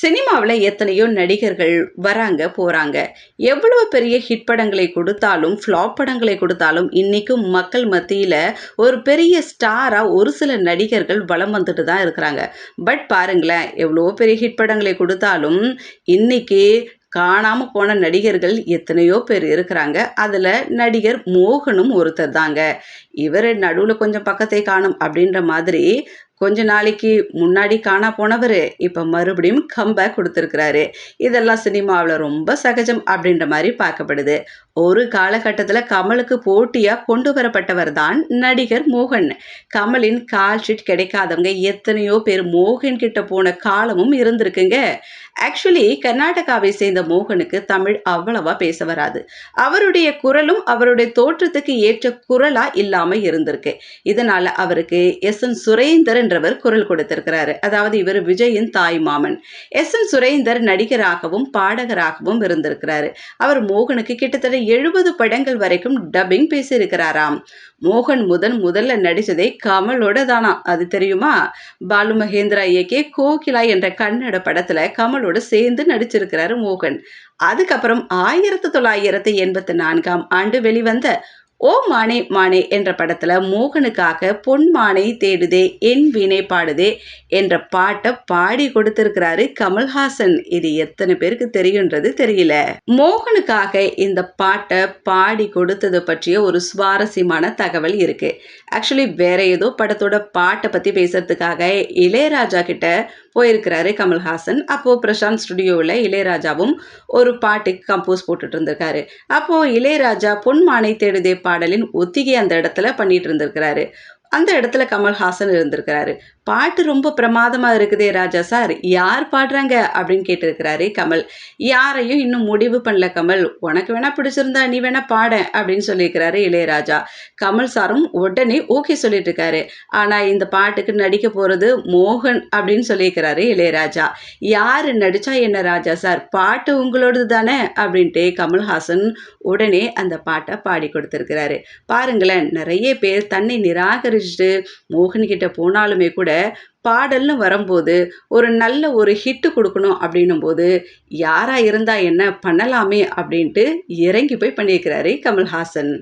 சினிமாவில் எத்தனையோ நடிகர்கள் வராங்க போகிறாங்க எவ்வளவு பெரிய ஹிட் படங்களை கொடுத்தாலும் ஃப்ளாப் படங்களை கொடுத்தாலும் இன்றைக்கும் மக்கள் மத்தியில் ஒரு பெரிய ஸ்டாராக ஒரு சில நடிகர்கள் வலம் வந்துட்டு தான் இருக்கிறாங்க. பட் பாருங்களேன் எவ்வளோ பெரிய ஹிட் படங்களை கொடுத்தாலும் இன்றைக்கி காணாமல் போன நடிகர்கள் எத்தனையோ பேர் இருக்கிறாங்க. அதில் நடிகர் மோகனும் ஒருத்தர் தாங்க. இவர் நடுவில் கொஞ்சம் பக்கத்தை காணும் அப்படின்ற மாதிரி கொஞ்ச நாளைக்கு முன்னாடி காணா போனவர். இப்போ மறுபடியும் கம்பேக் கொடுத்துருக்கிறாரு. இதெல்லாம் சினிமாவில் ரொம்ப சகஜம் அப்படின்ற மாதிரி பார்க்கப்படுது. ஒரு காலகட்டத்தில் கமலுக்கு போட்டியாக கொண்டு வரப்பட்டவர் தான் நடிகர் மோகன். கமலின் கால் ஷீட் கிடைக்காதவங்க எத்தனையோ பேர் மோகன் கிட்ட போன காலமும் இருந்திருக்குங்க. ஆக்சுவலி கர்நாடகாவை சேர்ந்த மோகனுக்கு தமிழ் அவ்வளவா பேச வராது. அவருடைய குரலும் அவருடைய தோற்றத்துக்கு ஏற்ற குரலா இல்லாமல் இருந்திருக்கு. இதனால அவருக்கு எஸ் என் சுரேந்திரன் என்றவர் குரல் கொடுத்திருக்கிறாரு. அதாவது இவர் விஜயின் தாய் மாமன். எஸ். என் சுரேந்தர் நடிகராகவும் பாடகராகவும் இருந்திருக்கிறாரு. அவர் மோகனுக்கு கிட்டத்தட்ட எழுபது படங்கள் வரைக்கும் டப்பிங் பேசியிருக்கிறாராம். மோகன் முதன் முதல்ல நடித்ததே கமலோட தானா? அது தெரியுமா? பாலு மகேந்திரா இயக்கிய கோகிலா என்ற கன்னட படத்துல கமலோட சேர்ந்து நடிச்சிருக்கிறாரு மோகன். அதுக்கப்புறம் ஆயிரத்தி தொள்ளாயிரத்தி எண்பத்தி நான்காம் ஆண்டு வெளிவந்த ஓ மானே மானே என்ற படத்துல மோகனுக்காக பொன் மானை தேடுதே என் வீணை பாடுதே என்ற பாட்டை பாடி கொடுத்திருக்கிறாரு கமல்ஹாசன். இது எத்தனை பேருக்கு தெரியுன்றது தெரியல. மோகனுக்காக இந்த பாட்டை பாடி கொடுத்தது பற்றிய ஒரு சுவாரஸ்யமான தகவல் இருக்கு. ஆக்சுவலி வேற ஏதோ படத்தோட பாட்டை பத்தி பேசுறதுக்காக இளையராஜா கிட்ட போயிருக்கிறாரு கமல்ஹாசன். அப்போ பிரசாந்த் ஸ்டுடியோவில் இளையராஜாவும் ஒரு பாட்டுக்கு கம்போஸ் போட்டுட்டு இருந்திருக்காரு. அப்போ இளையராஜா பொன்மானை தேடுதே பாடலின் ஒத்திகை அந்த இடத்துல பண்ணிட்டு இருந்திருக்கிறாரு. அந்த இடத்துல கமல்ஹாசன் இருந்திருக்கிறாரு. பாட்டு ரொம்ப பிரமாதமாக இருக்குதே ராஜா சார். யார் பாடுறாங்க அப்படின்னு கேட்டிருக்கிறாரு கமல். யாரையும் இன்னும் முடிவு பண்ணல கமல். உனக்கு வேணா பிடிச்சிருந்தா நீ வேணா பாட அப்படின்னு சொல்லியிருக்கிறாரு இளையராஜா. கமல் சாரும் உடனே ஓகே சொல்லிட்டு இருக்காரு ஆனால் இந்த பாட்டுக்கு நடிக்க போகிறது மோகன் அப்படின்னு சொல்லியிருக்கிறாரு இளையராஜா. யார் நடிச்சா என்ன ராஜா சார்? பாட்டு உங்களோடது தானே? அப்படின்ட்டு கமல்ஹாசன் உடனே அந்த பாட்டை பாடி கொடுத்துருக்கிறாரு. பாருங்களேன் நிறைய பேர் தன்னை நிராகரி நிராகரிச்சுட்டு மோகன் கிட்ட போனாலுமே கூட பாடல்னு வரும்போது ஒரு நல்ல ஒரு ஹிட்டு கொடுக்கணும் அப்படின்னும் போது யாராக இருந்தால் என்ன பண்ணலாமே? அப்படின்ட்டு இறங்கி போய் பண்ணியிருக்கிறாரு கமல்ஹாசன்.